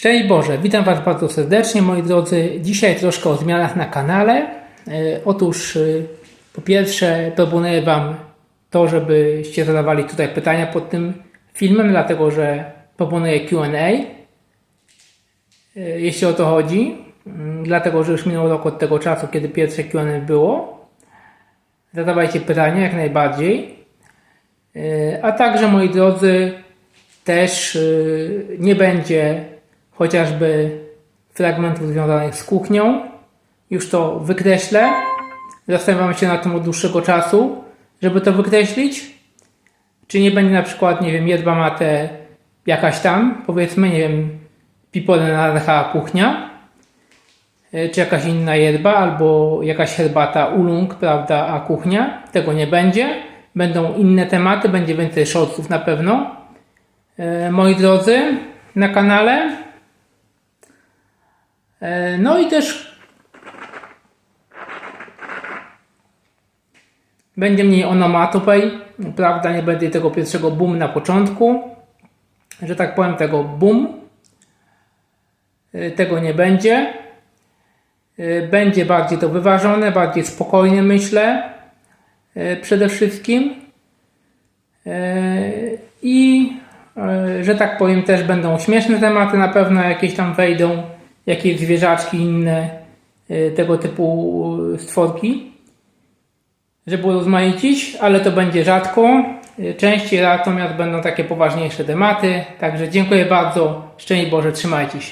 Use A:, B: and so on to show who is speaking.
A: Szczęść Boże, witam Was bardzo serdecznie moi drodzy. Dzisiaj troszkę o zmianach na kanale. E, Otóż e, po pierwsze proponuję Wam to, żebyście zadawali tutaj pytania pod tym filmem, dlatego że proponuję Q&A. E, Jeśli o to chodzi, Mm, dlatego że już minął rok od tego czasu, kiedy pierwsze Q&A było. Zadawajcie pytania jak najbardziej. A także, moi drodzy, też nie będzie chociażby fragmentów związanych z kuchnią. Już to wykreślę. Zastanawiam się nad tym od dłuższego czasu, żeby to wykreślić. Czy nie będzie na przykład, nie wiem, jedba mate jakaś tam, powiedzmy, nie wiem, pipole na kuchnia, y, czy jakaś inna jedba, albo jakaś herbata ulung, prawda, a kuchnia. Tego nie będzie. Będą inne tematy, będzie więcej shortsów na pewno. E, moi drodzy, na kanale. E, No i też będzie mniej onomatopej, prawda, nie będzie tego pierwszego boom na początku, że tak powiem tego boom, E, tego nie będzie. E, Będzie bardziej to wyważone, bardziej spokojnie myślę, przede wszystkim. I że tak powiem, też będą śmieszne tematy, na pewno jakieś tam wejdą, jakieś zwierzaczki, inne e, tego typu e, stworki, żeby urozmaicić, ale to będzie rzadko. E, Częściej natomiast będą takie poważniejsze tematy. Także dziękuję bardzo. Szczęść Boże, trzymajcie się.